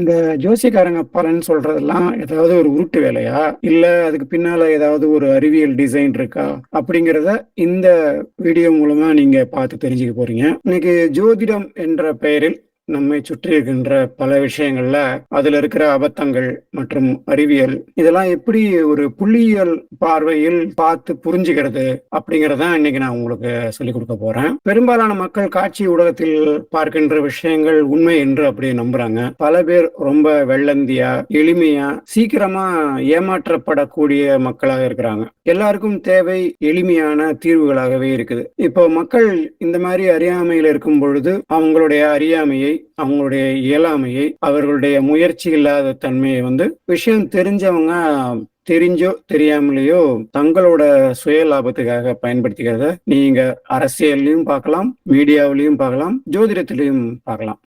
இந்த ஜோசியக்காரங்க பலன் சொல்றதெல்லாம் ஏதாவது ஒரு உருட்டு வேலையா? இல்ல அதுக்கு பின்னால ஏதாவது ஒரு அறிவியல் டிசைன் இருக்கா? அப்படிங்கிறத இந்த வீடியோ மூலமா நீங்க பார்த்து தெரிஞ்சுக்க போறீங்க. இன்னைக்கு ஜோதிடம் என்ற பெயரில் நம்மை சுற்றி இருக்கின்ற பல விஷயங்கள்ல அதுல இருக்கிற அபத்தங்கள் மற்றும் அறிவியல் இதெல்லாம் எப்படி ஒரு புள்ளியியல் பார்வையில் பார்த்து புரிஞ்சுக்கிறது அப்படிங்கறத இன்னைக்கு நான் உங்களுக்கு சொல்லிக் கொடுக்க போறேன். பெரும்பாலான மக்கள் காட்சி ஊடகத்தில் பார்க்கின்ற விஷயங்கள் உண்மை என்று அப்படி நம்புறாங்க. பல பேர் ரொம்ப வெள்ளந்தியா எளிமையா சீக்கிரமா ஏமாற்றப்படக்கூடிய மக்களாக இருக்கிறாங்க. எல்லாருக்கும் தேவை எளிமையான தீர்வுகளாகவே இருக்குது. இப்போ மக்கள் இந்த மாதிரி அறியாமையில் இருக்கும் பொழுது அவங்களுடைய அறியாமையை அவங்களுடைய இயலாமையை அவர்களுடைய முயற்சி இல்லாத தன்மையை வந்து விஷயம் தெரிஞ்சவங்க தெரிஞ்சோ தெரியாமலேயோ தங்களோட சுய லாபத்துக்காக பயன்படுத்திக்கிறத நீங்க அரசியல்லையும் பார்க்கலாம் மீடியாவிலையும் பார்க்கலாம் ஜோதிடத்திலையும் பார்க்கலாம்.